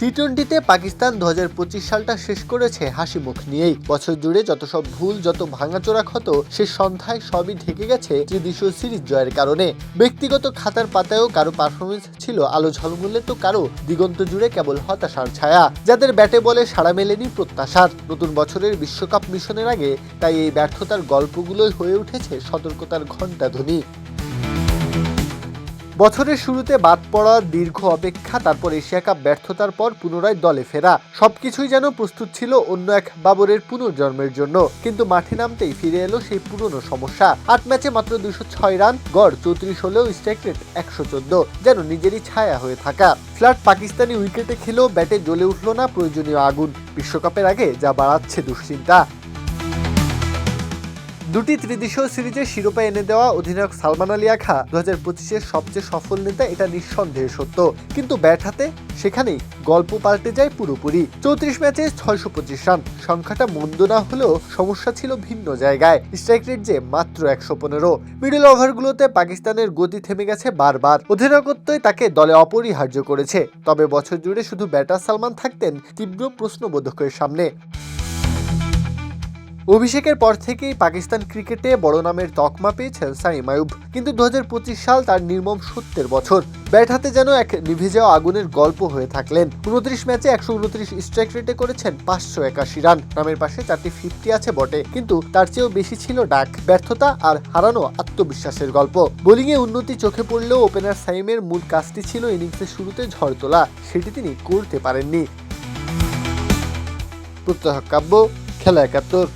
টি টোয়েন্টিতে পাকিস্তান দু হাজার পঁচিশ সালটা শেষ করেছে হাসি মুখ নিয়েই। বছর জুড়ে যত সব ভুল, যত ভাঙাচোরা ক্ষত, সে সন্ধ্যায় সবই ঢেকে গেছে ত্রিদেশীয় সিরিজ জয়ের কারণে। ব্যক্তিগত খাতার পাতায়ও কারও পারফরমেন্স ছিল আলো ঝলমূল্যে তো কারও। দিগন্ত জুড়ে কেবল হতাশার ছায়া। যাদের ব্যাটে বলে সাড়া মেলেনি প্রত্যাশার। নতুন বছরের বিশ্বকাপ মিশনের আগে তাই এই ব্যর্থতার গল্পগুলোই হয়ে উঠেছে সতর্কতার ঘণ্টাধ্বনি। বছরের শুরুতে বাদ পড়া দীর্ঘ অপেক্ষা, তারপর এশিয়া কাপ ব্যর্থতার পর পুনরায় দলে ফেরা। সবকিছুই যেন প্রস্তুত ছিল অন্য এক বাবরের পুনর্জন্মের জন্য। কিন্তু মাঠে নামতেই ফিরে এলো সেই পুরনো সমস্যা। আট ম্যাচে মাত্র দুশো ছয় রান, গড় চৌত্রিশ হলেও স্ট্রাইক রেট একশো চোদ্দ, যেন নিজেরই ছায়া হয়ে থাকা। ফ্ল্যাট পাকিস্তানি উইকেটে খেলেও ব্যাটে জ্বলে উঠল না প্রয়োজনীয় আগুন। বিশ্বকাপের আগে যা বাড়াচ্ছে দুশ্চিন্তা। দুটি ত্রিদেশীয় সিরিজে শিরোপা এনে দেওয়া অধিনায়ক সালমান আলী আখা দু হাজার পঁচিশের সবচেয়ে সফল নেতা, এটা নিঃসন্দেহে সত্য। কিন্তু ব্যাট হাতে সেখানেই গল্প পাল্টে যায় পুরোপুরি। চৌত্রিশ ম্যাচে ছয়শো পঁচিশ রান। সংখ্যাটা মন্দ না হলেও সমস্যা ছিল ভিন্ন জায়গায়। স্ট্রাইক রেট যে মাত্র একশো পনেরো। মিডল ওভারগুলোতে পাকিস্তানের গতি থেমে গেছে বারবার। অধিনায়কত্বই তাকে দলে অপরিহার্য করেছে। তবে বছর জুড়ে শুধু ব্যাটার সালমান থাকতেন তীব্র প্রশ্নবোধকের সামনে। অভিষেকের পর থেকেই পাকিস্তান ক্রিকেটে বড় নামের তকমা পেয়েছেন সাইম আয়ুব। কিন্তু দু হাজার পঁচিশ সাল তার নির্মম সত্যের বছর। ব্যাট হাতে যেন এক নিভে যাওয়া আগুনের গল্প হয়ে থাকলেন। উনত্রিশ ম্যাচে একশো উনত্রিশ স্ট্রাইক রেটে করেছেন পাঁচশো একাশি রান। নামের পাশে চারটি ফিফটি আছে বটে, কিন্তু তার চেয়েও বেশি ছিল ডাক, ব্যর্থতা আর হারানো আত্মবিশ্বাসের গল্প। বোলিংয়ে উন্নতি চোখে পড়লেও ওপেনার সাইমের মূল কাজটি ছিল ইনিংসের শুরুতে ঝড় তোলা। সেটি তিনি করতে পারেননি। প্রত্যহ কাব্য, খেলা একাত্তর।